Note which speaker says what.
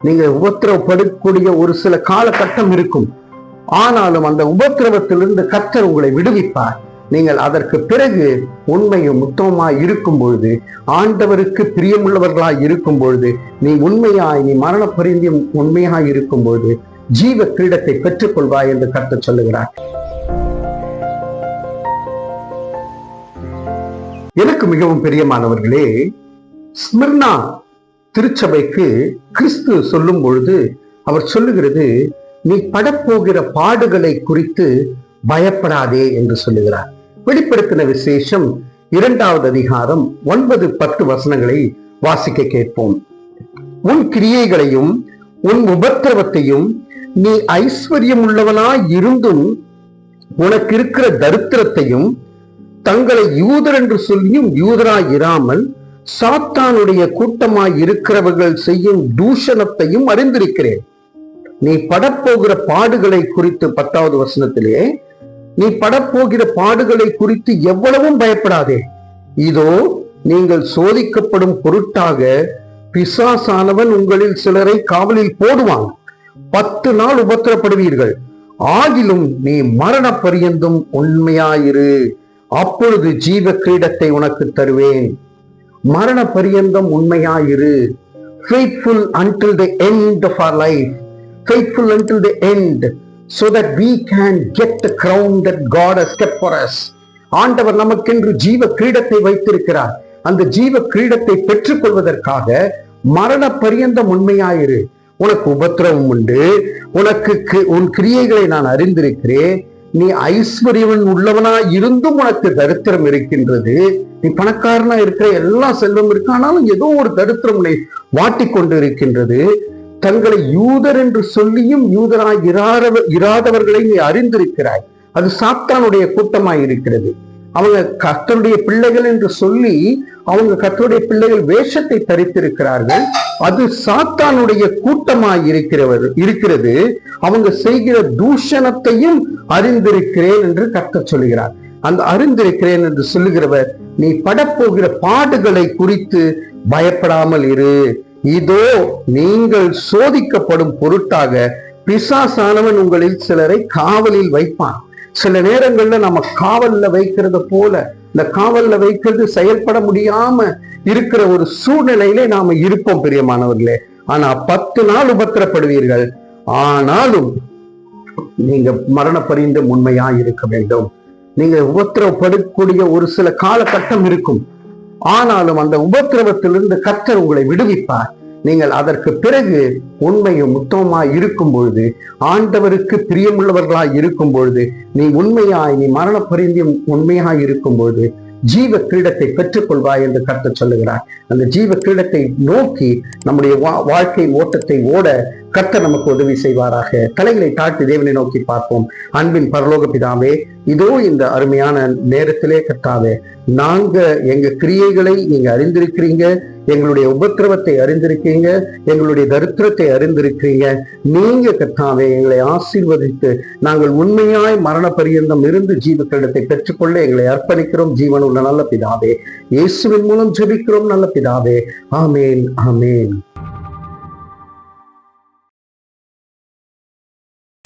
Speaker 1: நீங்க உபத்திரவப்படக்கூடிய ஒரு சில காலகட்டம் இருக்கும். ஆனாலும் அந்த உபத்திரவத்திலிருந்து கர்த்தர் உங்களை விடுவிப்பார். நீங்கள் அதற்கு பிறகு உண்மையும் உத்தமமாய் இருக்கும் பொழுது ஆண்டவருக்கு பிரியமுள்ளவர்களாய் இருக்கும் பொழுது நீ உண்மையாய் நீ மரண பரிந்தியம் உண்மையாய் இருக்கும் பொழுது ஜீவ கிரீடத்தை பெற்றுக்கொள்வாய் என்று கர்த்தர் சொல்லுகிறார். எனக்கு மிகவும் பிரியமானவர்களே ஸ்மிர்னா திருச்சபைக்கு கிறிஸ்து சொல்லும் பொழுது அவர் சொல்லுகிறது நீ படப்போகிற பாடுகளை குறித்து பயப்படாதே என்று சொல்லுகிறார். வெளிப்படுத்தின விசேஷம் இரண்டாவது அதிகாரம் ஒன்பது பத்து வசனங்களை வாசிக்க கேட்போம். உன் கிரியைகளையும் உன் உபத்திரவத்தையும் நீ ஐஸ்வர்யம் உள்ளவனாய் இருந்தும் உனக்கு இருக்கிற தரித்திரத்தையும் தங்களை யூதர் என்று சொல்லியும் யூதராய் இராமல் சாத்தானுடைய கூட்டமாய் இருக்கிறவர்கள் செய்யும் தூஷணத்தையும் அறிந்திருக்கிறேன். நீ படப்போகிற பாடுகளை குறித்து பத்தாவது வசனத்திலே நீ படப்போகிற பாடுகளை குறித்து எவ்வளவும் பயப்படாதே. இதோ நீங்கள் சோதிக்கப்படும் பொருட்டாக பிசாசானவன் உங்களில் சிலரை காவலில் போடுவான். பத்து நாள் உபத்திரப்படுவீர்கள். ஆகிலும் நீ மரண பரியந்தும் உண்மையாயிரு. அப்பொழுது ஜீவ கிரீடத்தை உனக்கு தருவேன். மரண பரியந்தம் உண்மையாயிரு. Faithful until the end of our life. Faithful until the end so that we can get the crown that God has kept for us. ஆண்டவர் நமக்கென்று ஜீவ கிரீடத்தை வைத்திருக்கிறார். அந்த ஜீவ கிரீடத்தை பெற்றுக்கொள்வதற்காக மரண பரியந்தம் உண்மையாயிரு. உனக்கு உபத்திரவம் உண்டு. உனக்கு கி- உன் கிரியைகளை நான் அறிந்திருக்கிறேன். நீ ஐஸ்வர்யவன் உள்ளவனா இருந்தும் உனக்கு தரித்திரம் இருக்கின்றது. நீ பணக்காரனா இருக்கிற எல்லா செல்வம் இருக்கு. ஆனாலும் ஏதோ ஒரு தரித்திரம் உன்னை வாட்டிக்கொண்டு இருக்கின்றது தங்களை யூதர் என்று சொல்லியும் யூதராய் இராதவ இராதவர்களை நீ அறிந்திருக்கிறாய். அது சாத்தானுடைய கூட்டமாய் இருக்கிறது அவங்க கத்தருடைய பிள்ளைகள் என்று சொல்லி அவங்க கத்தருடைய பிள்ளைகள் வேஷத்தை தரித்திருக்கிறார்கள். அது சாத்தானுடைய கூட்டமாய் இருக்கிறவர் இருக்கிறது. அவங்க செய்கிற தூஷணத்தையும் அறிந்திருக்கிறேன் என்று கத்த சொல்லுகிறார். அந்த அறிந்திருக்கிறேன் என்று சொல்லுகிறவர் நீ படப்போகிற பாடுகளை குறித்து பயப்படாமல் இரு. இதோ நீங்கள் சோதிக்கப்படும் பொருட்டாக பிசாசானவன் உங்களில் சிலரை காவலில் வைப்பான். சில நேரங்கள்ல நம்ம காவல்ல வைக்கிறது போல இந்த காவல்ல வைக்கிறது செயல்பட முடியாம இருக்கிற ஒரு சூழ்நிலையிலே நாம இருப்போம் பிரியமானவர்களே. ஆனா பத்து நாள் உபத்திரப்படுவீர்கள். ஆனாலும் நீங்க மரண பரிந்து உண்மையா இருக்க வேண்டும். நீங்க உபத்திரவப்படக்கூடிய ஒரு சில காலகட்டம் இருக்கும். ஆனாலும் அந்த உபத்திரவத்திலிருந்து கத்தர் உங்களை விடுவிப்பார். நீங்கள் அதற்கு பிறகு உண்மையும் உத்தமமாய் இருக்கும் பொழுது ஆண்டவருக்கு பிரியமுள்ளவர்களாய் இருக்கும் பொழுது நீ உண்மையாய் நீ மரண பரிந்தியும் உண்மையாய் இருக்கும் பொழுது ஜீவ கிரீடத்தை பெற்றுக்கொள்வாய் என்று கருத்து சொல்லுகிறார். அந்த ஜீவ கிரீடத்தை நோக்கி நம்முடைய வா- வாழ்க்கை ஓட்டத்தை ஓட கர்த்தர் நமக்கு உதவி செய்வாராக. தலைகளை தாழ்த்தி தேவனை நோக்கி பார்ப்போம். அன்பின் பரலோக பிதாவே இதோ இந்த அருமையான நேரத்திலே கர்த்தாவே நாங்க எங்க கிரியைகளை நீங்க அறிந்திருக்கிறீங்க எங்களுடைய உபத்திரவத்தை அறிந்திருக்கீங்க எங்களுடைய தரித்திரத்தை அறிந்திருக்கிறீங்க நீங்க கத்தாவே எங்களை ஆசீர்வதித்து நாங்கள் உண்மையாய் மரண பரியந்தம் இருந்து ஜீவ கிரீடத்தை பெற்றுக்கொள்ள எங்களை அர்ப்பணிக்கிறோம். ஜீவன் உள்ள நல்ல பிதாவே இயேசுவின் மூலம் ஜெபிக்கிறோம் நல்ல பிதாவே. ஆமேன் ஆமேன்.